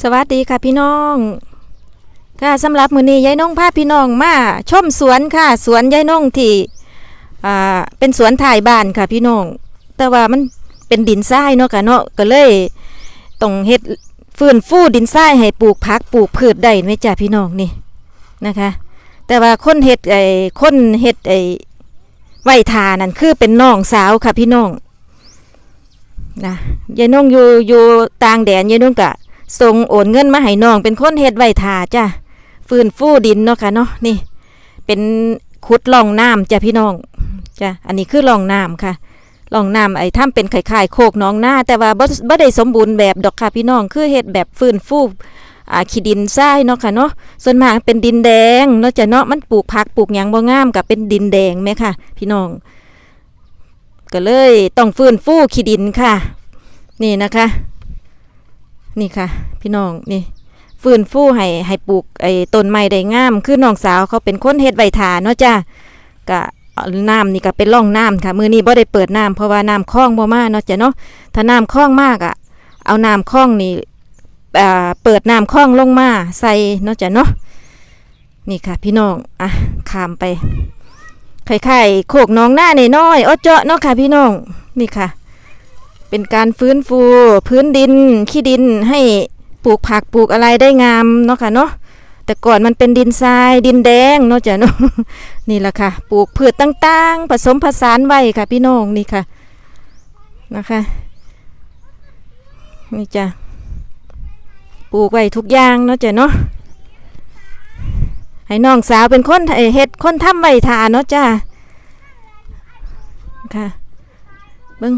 สวัสดีค่ะพี่น้อง ค่ะสำหรับมือนี้ยายน้องพาพี่น้องมาชมสวนค่ะ สวนยายน้องที่อ่าเป็นสวนถ่ายบ้านค่ะพี่น้อง แต่ว่ามันเป็นดินทรายเนาะค่ะเนาะก็เลยต้องเฮ็ดฟื้นฟูดินทรายให้ปลูกผักปลูกพืชได้ไหมจ้ะพี่น้องนี่นะคะ แต่ว่าคนเฮ็ดไอ้คนเฮ็ดไอ้ไหวทานั่นคือเป็นน้องสาวค่ะพี่น้องนะยายน้องอยู่อยู่ต่างแดนยายน้องกะ ส่งโอนเงินมาให้น้องเป็นคนเฮ็ดไว้ทาจ้ะฟื้นฟูดินเนาะค่ะเนาะนี่ เป็นขุดล่องน้ำจ้ะพี่น้องจ้ะอันนี้คือล่องน้ำค่ะล่องน้ำไอ้ถ้ำเป็นไข่ไข่โคกน้องหน้า แต่ว่าบ่บ่ได้สมบูรณ์แบบดอกค่ะพี่น้องคือเฮ็ดแบบฟื้นฟูอ่าขี้ดินทรายเนาะค่ะเนาะส่วนมากเป็นดินแดงเนาะจ้ะเนาะมันปลูกผักปลูกหยังบ่งามกับเป็นดินแดงไหมค่ะ พี่น้อง ก็เลยต้องฟื้นฟูขี้ดินค่ะ นี่นะคะ นี่ค่ะ พี่น้องนี่ฟื้นฟูให้ให้ปลูกไอ้ต้นไม้ได้งาม คือน้องสาวเขาเป็นคนเฮ็ดไว้ทาเนาะจ้ะก็น้ำนี่ก็เป็นร่องน้ำค่ะ มือนี้บ่ได้เปิดน้ำเพราะว่าน้ำคลองบ่มาเนาะจ้ะเนาะถ้าน้ำคลองมากอะ เอาน้ำคลองนี่อ่าเปิดน้ำคลองลงมาใส่เนาะจ้ะเนาะนี่ค่ะ พี่น้องอะข้ามไปไข่ๆโคกน้องหน้านน้อยอ้อเจาะเนาะค่ะ พี่น้องนี่ค่ะ เป็นการฟื้นฟูพื้นดินขี้ดินให้ปลูกผักปลูกอะไรได้งามเนาะค่ะเนาะแต่ก่อนมันเป็นดินทรายดินแดงเนาะจ้ะเนาะนี่แหละค่ะ ปลูกพืชต่างๆ ผสมผสานไว้ค่ะ พี่น้องนี่ค่ะนะคะนี่จ้ะปลูกไว้ทุกอย่างเนาะจ้ะเนาะให้น้องสาวเป็นคนเฮ็ดคนทำไว้ทาเนาะจ้ะค่ะเบิ่ง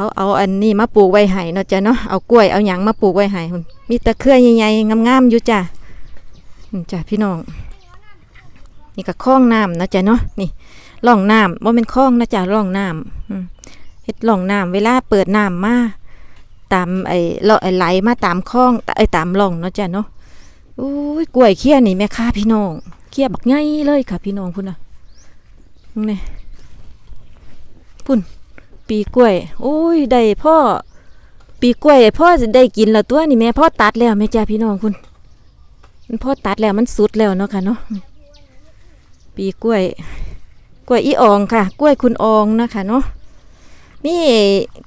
เขาเอาอันนี้มาปลูกไว้ให้เนาะจ้ะเนาะเอากล้วยเอาหยังมาปลูกไว้ให้พุ่นมีตะเครือใหญ่ๆงามๆอยู่จ้ะจ้ะพี่น้อง นี่ก็คลองน้ำนะจ้ะเนาะนี่ร่องน้ำว่าเป็นคลองนะจ้ะร่องน้ำอืมเฮ็ดร่องน้ำเวลาเปิดน้ำมาตามไอ้เลาะไอ้ไหลมาตามคลองไอ้ตามร่องเนาะจ้ะเนาะอุ้ยกล้วยเขี้ยนี่แม่ค้าพี่น้องเขี้ยบักใหญ่เลยค่ะพี่น้องพุ่นน่ะนี่ ปีกล้วยโอ้ยได้พ่อ ปีกล้วยพ่อจะได้กินแล้วตัวนี่แม่พ่อตัดแล้วแม่จ้าพี่น้องคุณ มันพ่อตัดแล้วมันสุดแล้วเนาะค่ะเนาะปีกล้วย กล้วยอีอองค่ะ กล้วยคุณอองนะคะเนาะนี่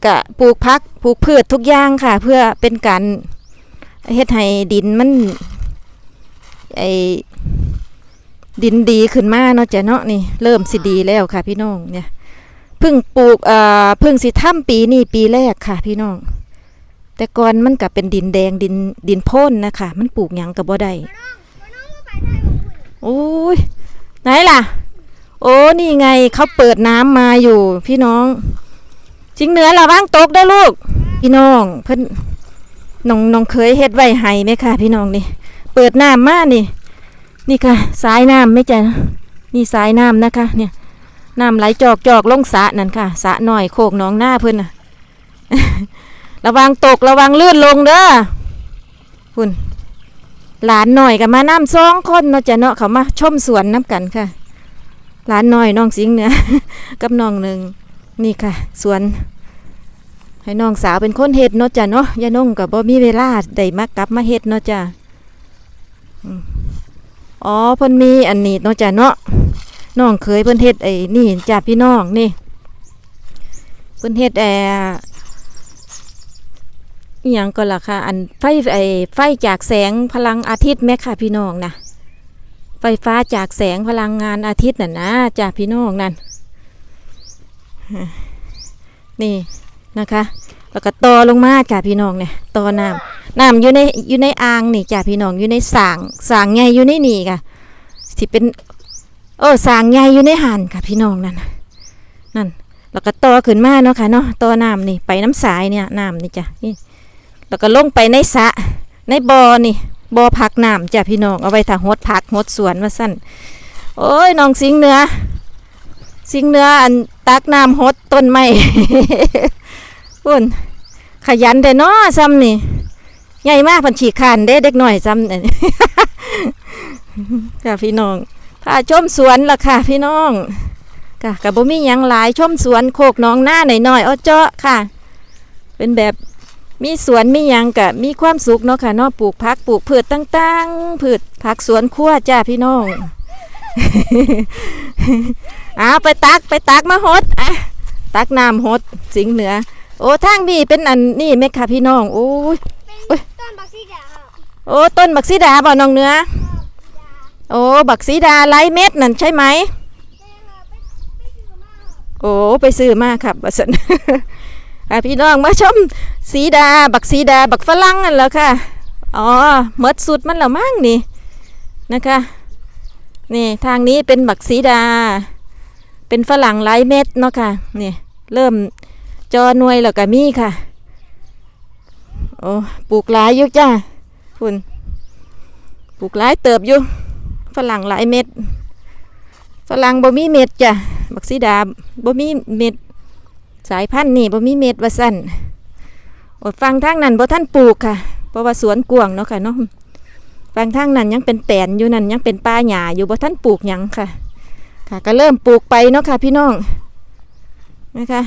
กะปลูกพักปลูกพืชทุกอย่างค่ะ เพื่อเป็นการเฮ็ดให้ดินมันไอดินดีขึ้นมาเนาะจ้ะเนาะนี่ เริ่มสิดีแล้วค่ะพี่น้องเนี่ย พิ่งปลูกเอ่อพิ่งสิทำปีนี้ปีแรกค่ะ พี่น้อง แต่ก่อนมันก็เป็นดินแดงดินดินโพ่นนะคะ มันปลูกหยังก็บ่ได้โอ้ยไหนล่ะ โอ้นี่ไงเขาเปิดน้ำมาอยู่ พี่น้องจิงเหนือระวังตกได้ลูก พี่น้องเพิ่นน้องน้องเคยเฮ็ดไว้ให้ไหมคะพี่น้องนี่ เปิดน้ำมานี่ นี่ค่ะสายน้ำไม่จ้ะนี่สายน้ำนะคะ เนี่ย น้ำไหลจอกจอกลงสะนั่นค่ะสะหน่อยโคกน้องหน้าเพิ่นน่ะ ระวังตกระวังลื่นลงเด้อคุณหลานหน่อยกับมาน้ำสองคนเนาะจะเนาะเขามาชมสวนน้ำกันค่ะ หลานหน่อยน้องสิงเนี่ยกับน้องหนึ่งนี่ค่ะ สวน ให้น้องสาวเป็นคนเฮ็ดเนาะจ้ะเนาะยาน้องกับบ่มีเวลาได้มากลับมาเฮ็ดเนาะจ้ะอ๋อเพิ่นมีอันนี้เนาะจ้ะเนาะ น้องเคยเพิ่นเฮ็ดไอ้นี่จ้าพี่น้องนี่ เพิ่นเฮ็ดแออหยังก็ล่ะค่ะ อันไฟไอ้ไฟจากแสงพลังอาทิตย์แม่ค่ะพี่น้องนะไฟฟ้าจากแสงพลังงานอาทิตย์น่ะนะจ้าพี่น้องนั่นนี่นะคะ แล้วก็ต่อลงมาจ้าพี่น้องเนี่ยต่อน้ำน้ำอยู่ในอยู่ในอ่างนี่จ้าพี่น้องอยู่ในสางสางใหญ่อยู่ในนี่ค่ะสิเป็น เออสางใหญ่อยู่ในหันค่ะพี่น้องนั่นนั่นแล้วก็ต่อขึ้นมาเนาะค่ะเนาะต่อน้ำนี่ไปน้ำสายเนี่ยน้ำนี่จ้ะนี่แล้วก็ลงไปในสะในบ่อนี่บ่อพักน้ำจ้ะพี่น้องเอาไว้ถ้าหดผักหดสวนว่าสั้นโอ้ยน้องสิงเนื้อสิงเนื้ออันตักน้ำหดต้นไม้ปุ่นขยันแต่เนาะซ้ำนี่ใหญ่มากพันฉีกขันเด้เด็กหน่อยซ้ำนี่จ้ะพี่น้อง พาชมสวนล่ะค่ะ พี่น้องค่ะกับบ่มีหยังหลายชมสวนโคกหน้องหน้าหน่อยๆเอาเจาะค่ะ เป็นแบบมีสวนมีหยังกะมีความสุขเนาะค่ะเนาะปลูกผักปลูกพืชต่างๆพืชผักสวนครัวจ้าพี่น้องเอาไปตักไปตักมาหดอะตักน้ำหดสิงเหนือ โอ้ทางนี้เป็นอันนี่ไหมค่ะพี่น้องโอ้ยเป็นต้นบักซีดาครับโอ้ต้นบักซีดาบ่น้องเหนือ โอ้บักซีดาไร้เม็ดนั่นใช่ไหมโอ้ไปซื้อมาครับบัสันพี่น้องมาชมสีดา บักสีดา บักฝรั่งนั่นแหล้วค่ะอ๋อเมดสุดมันแล้วมั้งนี่นะคะนี่ทางนี้เป็นบักสีดา เป็นฝรั่งไร้เม็ดเนาะค่ะนี่เริ่มจอหน่วยแล้วก็มีค่ะโอ้ปลูกหลายยู่จ้าคุณปลูกหลายเติบอยู่ ฝรั่งหลายเม็ดฝรั่งบ่มีเม็ดจ้ะบักสีดาบ่มีเม็ดสายพันธุ์นี่บ่มีเม็ดว่าสั่นอดฟังทางนั้นบ่ท่านปลูกค่ะเพราะว่าสวนกวางเนาะค่ะเนาะฟังทางนั้นยังเป็นแปลนอยู่นั่นยังเป็นป่าหญ้าอยู่บ่ท่านปลูกหยังค่ะ ค่ะ ก็เริ่มปลูกไปเนาะค่ะ พี่น้องนะคะ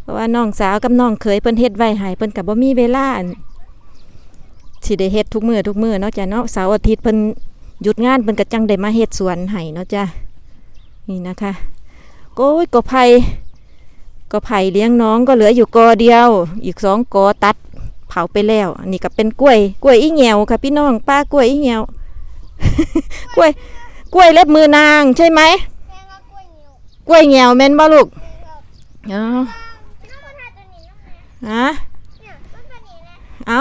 เพราะว่าน้องสาวกับน้องเคยเพิ่นเฮ็ดไว้ให้เพิ่นก็บ่มีเวลานสิได้เฮ็ดทุกมื้อทุกมื้อเนาะจ้ะเนาะเสาร์อาทิตย์เพิ่น หยุดงานเพิ่นก็จังได้มาเฮ็ดสวนให้เนาะจ้ะนี่นะคะโอ้ยกอไผ่กอไผ่เลี้ยงน้องก็เหลืออยู่กอเดียว อีกสองกอตัดเผาไปแล้วอันนี้ก็เป็นกล้วย กล้วยอีเหงียวค่ะ พี่น้องป้ากล้วยอีเหงียวกล้วย กล้วยเล็บมือนางใช่ไหมแม่ก็กล้วยเหนียวกล้วยเหงียวแม่นบ่ลูกแม่ก็อ๋อน้องมาทาตัวนี้นะแม่ฮะเนี่ยต้นตัวนี้นะเอา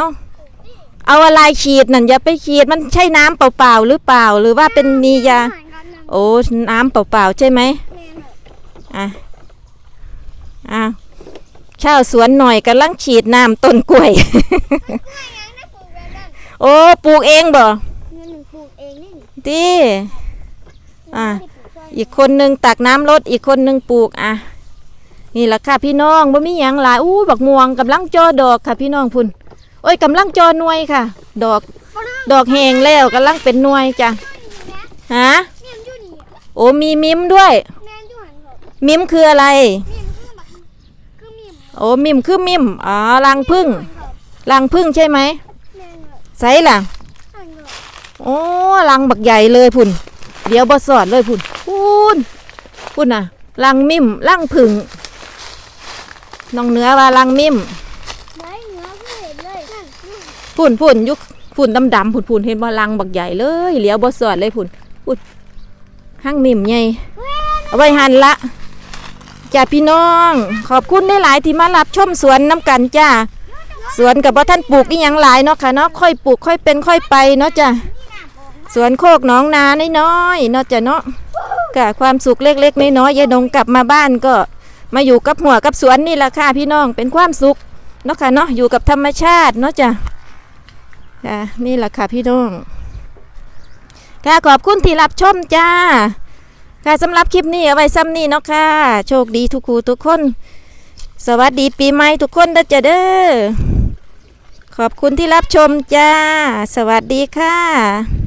เอาอะไรฉีดนั่นอย่าไปฉีดมันใช่น้ำเปล่าๆหรือเปล่า หรือว่าเป็นมียาเหมือนกันนะโอ้น้ำเปล่าๆใช่ไหมแม่น่ะอะอะชาวสวนหน่อยกำลังฉีดน้ำต้นกล้วยกล้วยยังนะปลูกแบบนั้นโอ้ปลูกเองบ่เงินหนึ่งปลูกเองนี่ดีอะไม่ได้ปลูกไว้อีกคนนึงตักน้ำรดอีกคนนึงปลูกอะนี่แหละค่ะพี่น้องบ่มีหยังหลายอู้บักม่วงกำลังจอดอกค่ะพี่น้องพุ่นโอ้ยกำลังจอหน่วยค่ะ ดอก ดอกแหงแล้วกำลังเป็นหน่วยจ้ะฮะเมียมอยู่นี่โอ้มีมิมด้วยแม่นอยู่หันเขามิมคืออะไรเมียมคือแบบคือเมียมโอ้มิมคือมิมอ๋อรังพึ่งหันเขารังพึ่งใช่ไหมแม่นแบบใส่ล่ะหันเขาโอ้ลังบักใหญ่เลยพุ่น เดี๋ยวบสอดเลยพุ่นพุ่นพุ่นน่ะลังมิมลังผึ่งน้องเนื้อว่าลังมิม ไม้เนื้อเพื่อเห็นเลยนั่น นั่นพุ่นพุ่นยุคพุ่นดำดำๆพุ่นพุ่นเห็นว่ลังบักใหญ่เลยเดี๋ยวบสอดเลยพุ่นพุ่นห้างมิมใหญ่เอาไว้หันละจ้าพี่น้อง ขอบคุณได้หลายที่มารับชมสวนน้ำกันจ้าสวนกับว่าท่านปลูกอีหยังหลายเนาะค่ะเนาะค่อยปลูกค่อยเป็นค่อยไปเนาะจ้าสวนโคกน้องนาน้อยๆเนาะจ้ะเนาะกะความสุขเล็กๆน้อยๆยายดงกลับมาบ้านก็มาอยู่กับหัวกับสวนนี่แหละค่ะพี่น้องเป็นความสุขเนาะค่ะเนาะอยู่กับธรรมชาติเนาะจ้ะ ค่ะนี่แหละค่ะพี่น้องค่ะขอบคุณที่รับชมจ้า ค่ะสำหรับคลิปนี้เอาไว้ซ้ำนี่เนาะค่ะ โชคดีทุกคูทุกคน สวัสดีปีใหม่ทุกคนเด้อจ้ะเด้อขอบคุณที่รับชมจ้า สวัสดีค่ะ